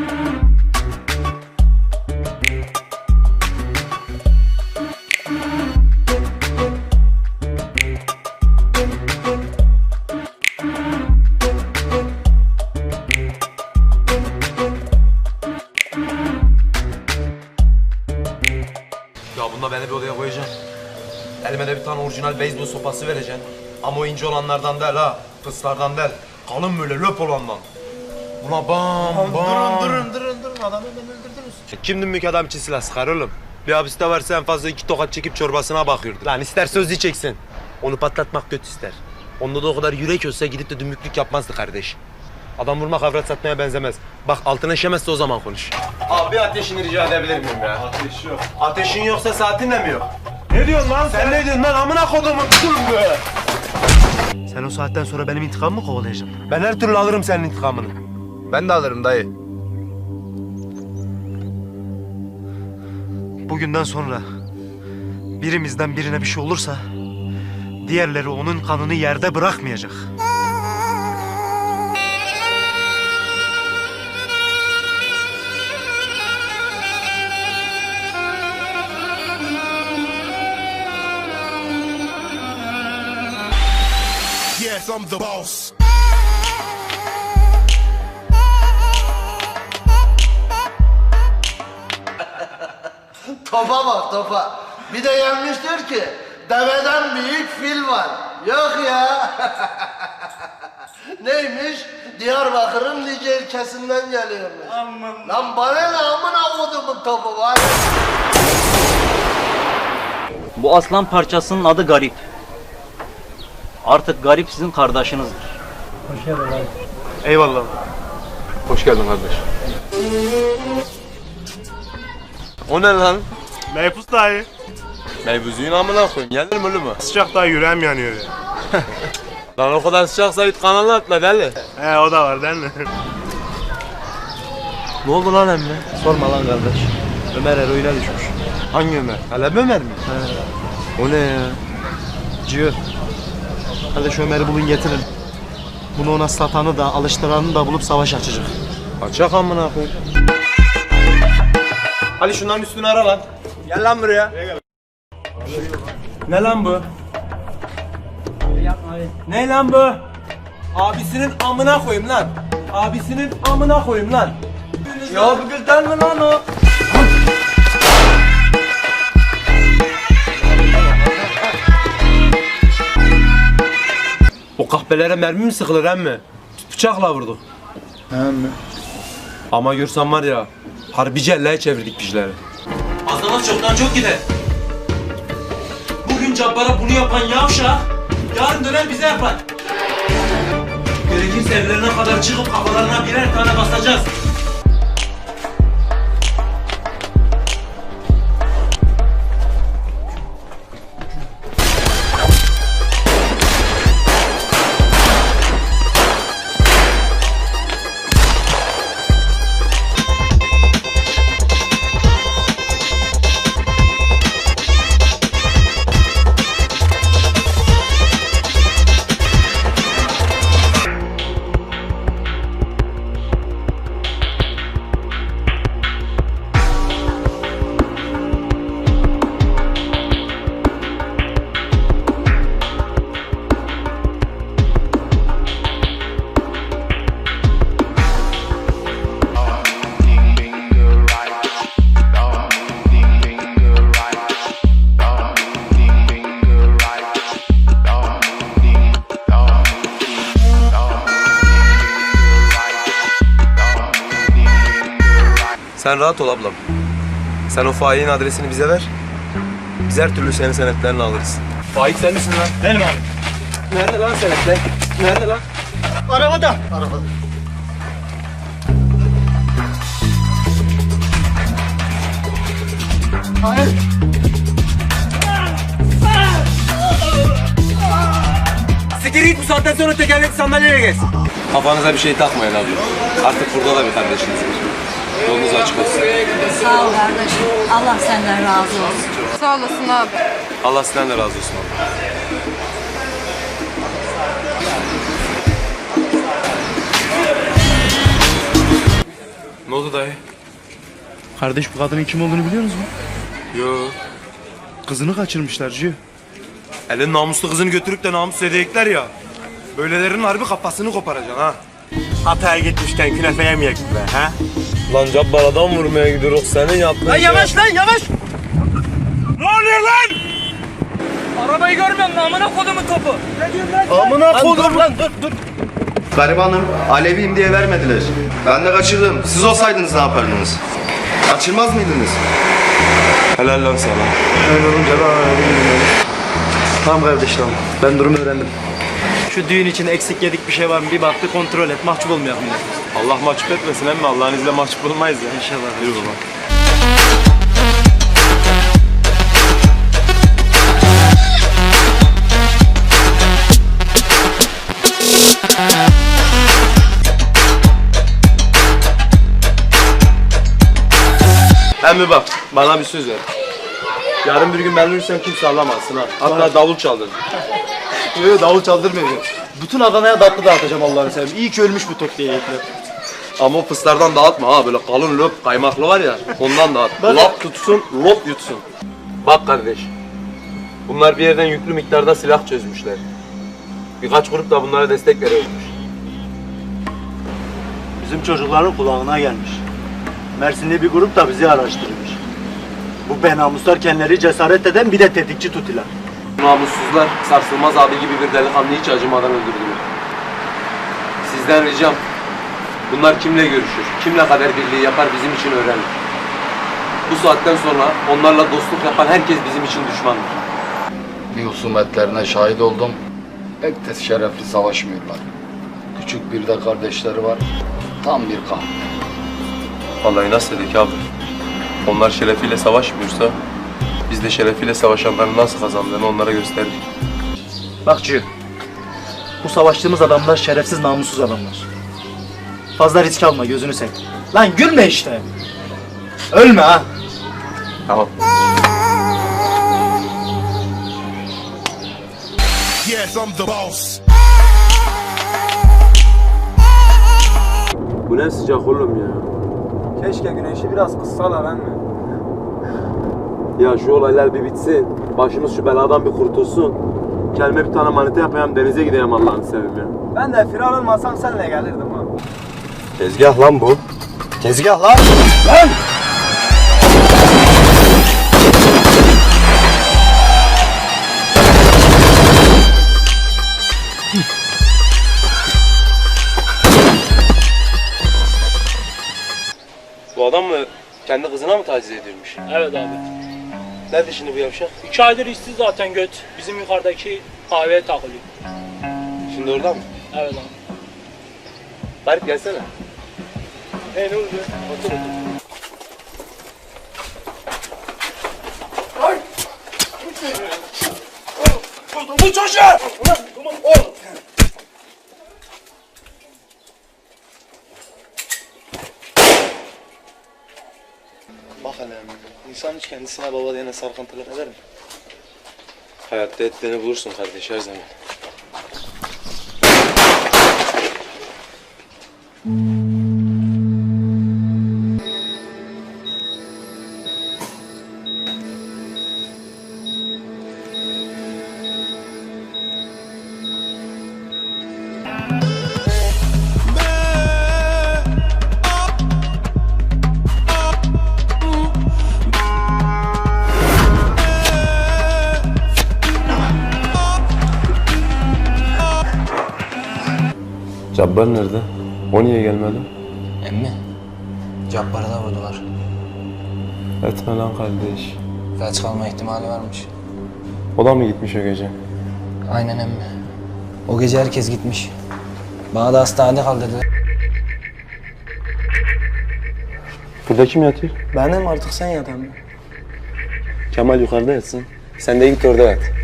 Ya bunda beni bir odaya koyacaksın. Elime de bir tane orijinal beyzbol sopası vereceksin. Ama o ince olanlardan değil ha. Fıslardan değil. Kalın böyle löp olandan. Buna bam bam. Durun durun durun durun adamı hemen öldürdünüz. Kim dümbük adam için silah sıkar oğlum? Bir hapiste varsa en fazla iki tokat çekip çorbasına bakıyordu. Lan ister söz diyeceksin. Onu patlatmak kötü ister. Onda da o kadar yürek olsa gidip de dümbüklük yapmazdı kardeş. Adam vurmak avrat satmaya benzemez. Bak altına işemezse o zaman konuş. Abi ateşini rica edebilir miyim ya? Ateş yok. Ateşin yoksa saatin de mi yok? Ne diyorsun lan sen? ne diyorsun lan amına kodumun be. Sen o saatten sonra benim intikamımı kovalayacaksın. Ben her türlü alırım senin intikamını. Ben de alırım dayı. Bugünden sonra birimizden birine bir şey olursa diğerleri onun kanını yerde bırakmayacak. Yes, I'm the boss. Topa bak topa. Bir de diyor ki deveden büyük fil var. Yok ya. Neymiş? Diyarbakır'ın Lice ilçesinden geliyormuş. Aman. Lan bana ne amına kodumun topu var. Bu aslan parçasının adı Garip. Artık Garip sizin kardeşinizdir. Eyvallah. Hoş geldin kardeş. O ne lan? Meypus dayı. Meybuzuğun amına koyayım. Gelir mi oğlum? Sıcak dayı yüreğim yanıyor ya. Lan o kadar sıcaksa git kanalına atla deli. He o da var değil mi? Ne oldu lan emmi? Sorma lan kardeş. Ömer eroine düşmüş. Hangi Ömer? Halep Ömer mi? O ne ya? Hadi şu Ömer'i bulun getirin. Bunu ona satanı da alıştıranı da bulup savaş açacak. Açak amına koyayım. Ali şunların üstünü ara lan. Gel lan buraya. Ne lan bu? Ne lan bu? Abisinin amına koyayım lan. Abisinin amına koyayım lan. Ya bu kızdan mı lan o? O kahpelere mermi mi sıkılır emmi? Bıçakla vurduk. Ama görsen var ya, harbi celleye çevirdik pijleri. Azamaz çoktan çok gider. Bugün Cabbar'a bunu yapan yavşak, yarın döner bize yapar. Gerekirse evlerine kadar çıkıp kafalarına birer tane basacağız. Sen rahat ol ablam. Sen o failin adresini bize ver. Biz her türlü senin senetlerini alırız. Faik sen misin lan? Benim abi. Nerede lan senetler? Nerede lan? Arabada. Arabada. Siktir git bu saatten sonra tekerlekli sandalyeye geç. Kafanıza bir şey takmayın abi. Artık burada da bir kardeşiniz var. Yolunuz açık olsun. Sağ ol kardeşim. Allah senden razı olsun. Sağ olasın abi. Allah sizden de razı olsun abi. Ne oldu dayı? Kardeş bu kadının kim olduğunu biliyor musun? Yo. Kızını kaçırmışlar Cü. Elin namuslu kızını götürüp de namus edecekler ya. Böylelerinin harbi kafasını koparacaksın ha. Hatay'a gitmişken künefe yemeyek mi be ha? Lan cabbar adam vurmaya gidiyoruz senin yaptığın Lan yavaş lan yavaş. Ne oluyor lan? Arabayı görmüyor musun? Amına kodumun topu. Amına kodum lan dur dur. Garibanım, Aleviyim diye vermediler. Ben de kaçırdım. Siz olsaydınız ne yapardınız? Kaçırmaz mıydınız? Helal lan sana. Öyle olunca da Tamam kardeş tamam. Ben durumu öğrendim. Şu düğün için eksik yedik bir şey var mı bir bak bir kontrol et. Mahcup olmayalım ya. Allah mahcup etmesin emmi Allah'ın izniyle mahcup olmayız ya. İnşallah. Yürü baba. Emmi bak bana bir söz ver. Yarın bir gün ben ölürsem kimse alamazsın ha. Hatta davul çaldın. Yok davul çaldırmayacağım. Bütün Adana'ya tatlı dağıtacağım Allah'ını seveyim. İyi ki ölmüş bu tok diye yekler. Ama o fıslardan dağıtma ha böyle kalın löp kaymaklı var ya ondan dağıt. Bak- Lap tutsun lop yutsun. Bak kardeş. Bunlar bir yerden yüklü miktarda silah çözmüşler. Birkaç grup da bunlara destek veriyormuş. Bizim çocukların kulağına gelmiş. Mersinli bir grup da bizi araştırmış. Bu benamuslar kendileri cesaret eden bir de tetikçi tutilar. Namussuzlar sarsılmaz abi gibi bir delikanlıyı hiç acımadan öldürdüler. Sizden ricam bunlar kimle görüşür, kimle kader birliği yapar bizim için öğrenin. Bu saatten sonra onlarla dostluk yapan herkes bizim için düşmandır. Bir husumetlerine şahit oldum. Pek de şerefli savaşmıyorlar. Küçük bir de kardeşleri var. Tam bir kan. Vallahi nasıl dedik abi? Onlar şerefiyle savaşmıyorsa biz de şerefiyle savaşanların nasıl kazandığını onlara gösterdik. Bak Cü, bu savaştığımız adamlar şerefsiz namussuz adamlar. Fazla risk alma gözünü seveyim. Lan gülme işte. Ölme ha. Tamam. Yes, I'm the boss. Bu ne sıcak oğlum ya. Keşke güneşi biraz kıssalar mı? Ya şu olaylar bir bitsin. Başımız şu beladan bir kurtulsun. Kendime bir tane manita yapayım denize gideyim Allah'ını seveyim ya. Ben de firar olmasam seninle gelirdim ha. Tezgah lan bu. Tezgah lan. Bu adam mı kendi kızına mı taciz ediyormuş? Evet abi. Nerede şimdi bu yavşak? İki aydır işsiz zaten göt. Bizim yukarıdaki kahveye takılıyor. Şimdi orada mı? Evet abi. Garip gelsene. Hey ne oldu? Otur otur. Bak hiç kendisine baba diyene sarkıntılık eder mi? Hayatta etlerini bulursun kardeş her zaman. Cabbar nerede? O niye gelmedi? Emmi, Cabbar'ı da vurdular. Etme lan kardeş. Felç kalma ihtimali varmış. O da mı gitmiş o gece? Aynen emmi. O gece herkes gitmiş. Bana da hastanede kal dediler. Burada kim yatıyor? Benim artık sen yat emmi. Kemal yukarıda yatsın. Sen de git orada yat.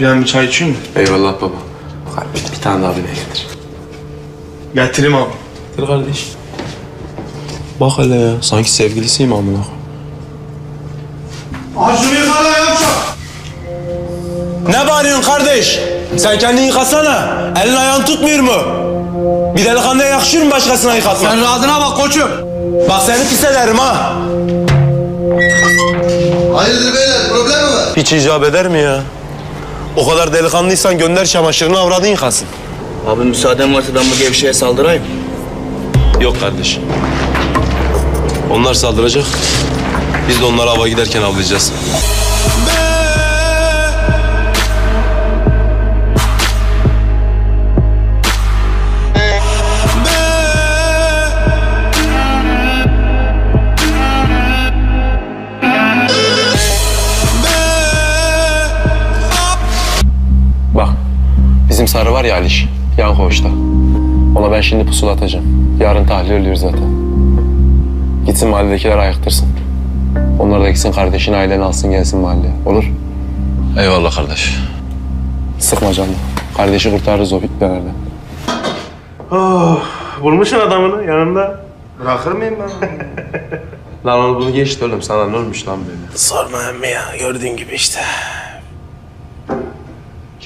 Yani bir çay için mi? Eyvallah baba. Kardeş bir tane daha bine getir. Getireyim abi. Getir kardeş. Bak hele ya. Sanki sevgilisiyim amına. Ne bağırıyorsun kardeş? Sen kendini yıkasana. Elin ayağın tutmuyor mu? Bir delikanlıya yakışır mı başkasına yıkatmak? Sen rahatına bak koçum. Bak seni pis ederim ha. Hayırdır beyler problem mi var? Hiç icap eder mi ya? O kadar delikanlıysan gönder çamaşırını avradın yıkasın. Abi müsaaden varsa ben bu gevşeye saldırayım. Yok kardeş. Onlar saldıracak. Biz de onları hava giderken avlayacağız. Sarı var ya Aliş, yan koğuşta. Ona ben şimdi pusula atacağım. Yarın tahliye ölüyor zaten. Gitsin mahalledekiler ayaktırsın. Onlar da gitsin kardeşini aileni alsın gelsin mahalleye. Olur? Eyvallah kardeş. Sıkma canını. Kardeşi kurtarırız o fitnelerden. Bulmuşsun adamını yanında. Bırakır mıyım ben? Lan onu bunu geçti oğlum. Sana ne olmuş lan böyle? Sorma emmi ya gördüğün gibi işte.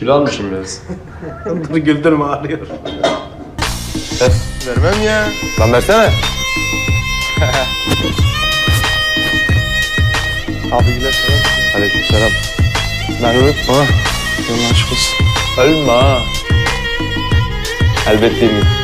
Kilo almışım biraz. Dur güldürme ağrıyor. Vermem ya. Lan versene. Abi güle selam. Aleyküm selam. Ben unutma. Yolun aşk olsun. Ölme ha. Elbette mi?